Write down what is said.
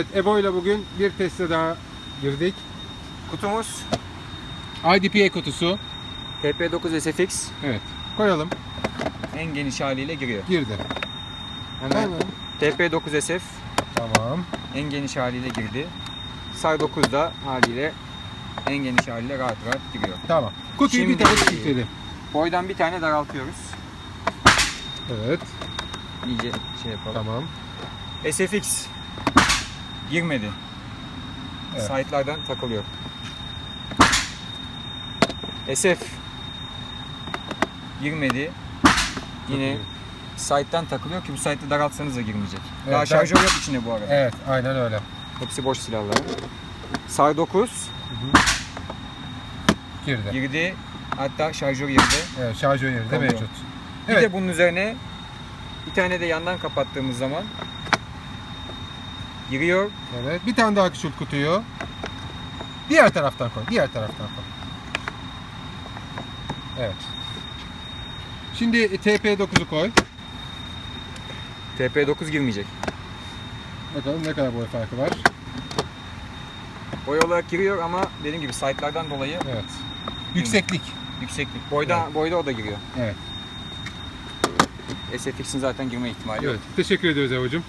Evet, Evo ile bugün bir teste daha girdik. Kutumuz IDPA kutusu. TP9 SFX Evet. Koyalım. en geniş haliyle giriyor. Girdi. Hemen TP9 SF Tamam. en geniş haliyle girdi. SAR 9 da haliyle en geniş haliyle rahat rahat giriyor. Tamam. Kutuyu Şimdi- bir tane kilitledim. Boydan bir tane daraltıyoruz. Evet. İyice şey yapalım. Tamam. SFX girmedi. Evet. Site'lardan takılıyor. SF girmedi. Yine site'den takılıyor ki bu site'ı daraltsanız da girmeyecek. Evet, Daha şarjör yok içinde bu arada. Evet, aynen öyle. Hepsi boş silahlar. SAR 9 Girdi. girdi. Hatta şarjör girdi. Evet, şarjör Tamam. mevcut. Bir Evet. de bunun üzerine bir tane de yandan kapattığımız zaman giriyor. Evet. Bir tane daha küçült kutuyu. Diğer taraftan koy. Diğer taraftan koy. Evet. Şimdi TP9'u koy. TP9 girmeyecek. Bakalım ne kadar boy farkı var. Boy olarak giriyor ama dediğim gibi site'lardan dolayı Evet. Yükseklik. yükseklik. Boyda boyda o da giriyor. Evet. SFX'in zaten girme ihtimali yok. Evet. Teşekkür ediyoruz Evo'cum.